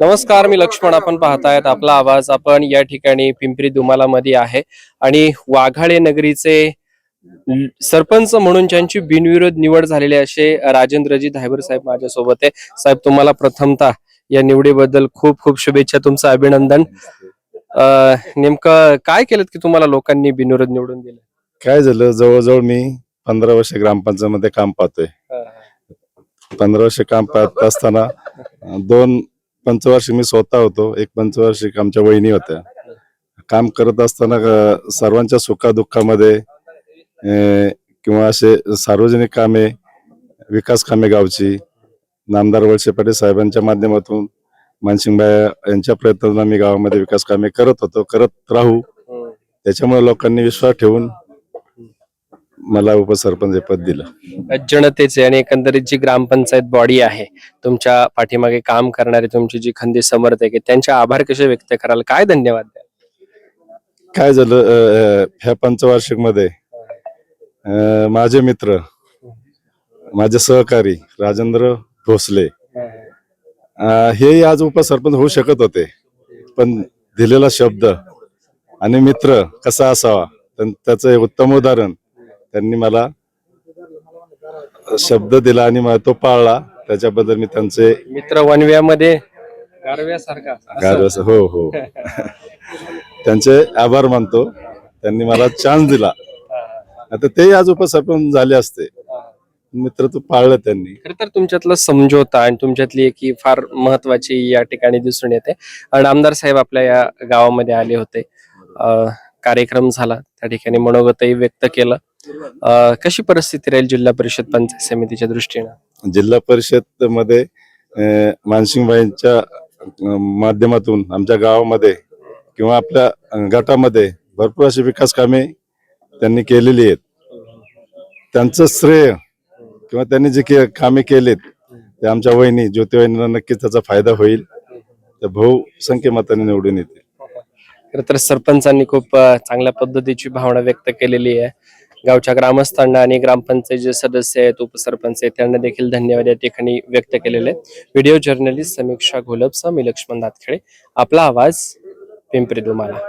नमस्कार मी लक्ष्मण. आपण पाहतायत आपला आवाज. आपण या ठिकाणी पिंपरी दुमाला मध्ये आहे. आणि वाघाळे नगरीचे सरपंच म्हणून ज्यांची बिनविरोध निवड झालेली असे राजेंद्रजी धायबर साहेब माझ्यासोबत आहे. साहेब तुम्हाला प्रथमतः या निवडीबद्दल खूप खूप शुभेच्छा. तुमचं अभिनंदन. नेमकं काय केलं की तुम्हाला लोकांनी बिनविरोध निवडून दिलं? काय झालं? जवळजवळ मी पंधरा वर्ष ग्रामपंचायत मध्ये काम पाहतोय. पंधरा वर्ष काम पाहत असताना दोन पंचवार्षिक मी स्वतः होतो. एक पंचवार्षिक आमच्या वहिनी होत्या. काम करत असताना सर्वांच्या सुखादुःखामध्ये किंवा असे सार्वजनिक कामे विकास कामे गावची नामदार वळसे पाटील साहेबांच्या माध्यमातून मानसिंगबाई यांच्या प्रयत्नांना मी गावामध्ये विकास कामे करत होतो करत राहू. त्याच्यामुळे लोकांनी विश्वास ठेवून मला उपसरपंच हे पद दिलं. जनतेचे आणि एकंदरीत जी ग्रामपंचायत बॉडी आहे तुमच्या पाठीमागे काम करणारे तुमची जी खंदी समर्थक आहे त्यांचे आभार कसे व्यक्त कराल? काय धन्यवाद द्याल? काय झालं अं, ह्या पंचवार्षिकमध्ये माझे मित्र माझे सहकारी राजेंद्र भोसले अं, हेही आज उपसरपंच होऊ शकत होते पण दिलेला शब्द आणि मित्र कसा असावा त्याचं एक उत्तम उदाहरण त्यांनी मला शब्द दिला आणि मला तो पाळला. त्याच्याबद्दल मी त्यांचे मित्र वनव्यामध्ये गारव्यासारखा. हो हो. त्यांचे आभार मानतो. त्यांनी मला चान्स दिला. आता ते आज उपसरपंच झाले असते. मित्र तो पाळलं त्यांनी. खर तर तुमच्यातला समझोता आणि तुमच्यातली एक फार महत्वाची या ठिकाणी दिसून येते. आणि आमदार साहेब आपल्या या गावामध्ये आले होते. कार्यक्रम झाला त्या ठिकाणी मनोगतही व्यक्त केलं. कशी परिस्थिती राहील जिल्हा परिषद पंचायत समितीच्या दृष्टीनं? जिल्हा परिषदमध्ये मानसिंगबाईंच्या माध्यमातून आमच्या गावामध्ये किंवा आपल्या गटामध्ये भरपूर अशी विकास कामे त्यांनी केलेली आहेत. त्यांचं श्रेय किंवा त्यांनी जे के- कामे केलेत ते आमच्या वहिनी ज्योती वहिनीला नक्कीच त्याचा फायदा होईल. तर बहुसंख्य मताने निवडून येते खर तर सरपंचांनी खूप चांगल्या पद्धतीची भावना व्यक्त केलेली आहे. गावच्या ग्रामस्थांना आणि ग्रामपंचायत जे सदस्य आहेत उपसरपंच आहेत त्यांना देखील धन्यवाद या ठिकाणी व्यक्त केलेले व्हिडिओ जर्नलिस्ट समीक्षा घोलपसा मी लक्ष्मण दातखेडे. आपला आवाज पिंपरी दुमाला.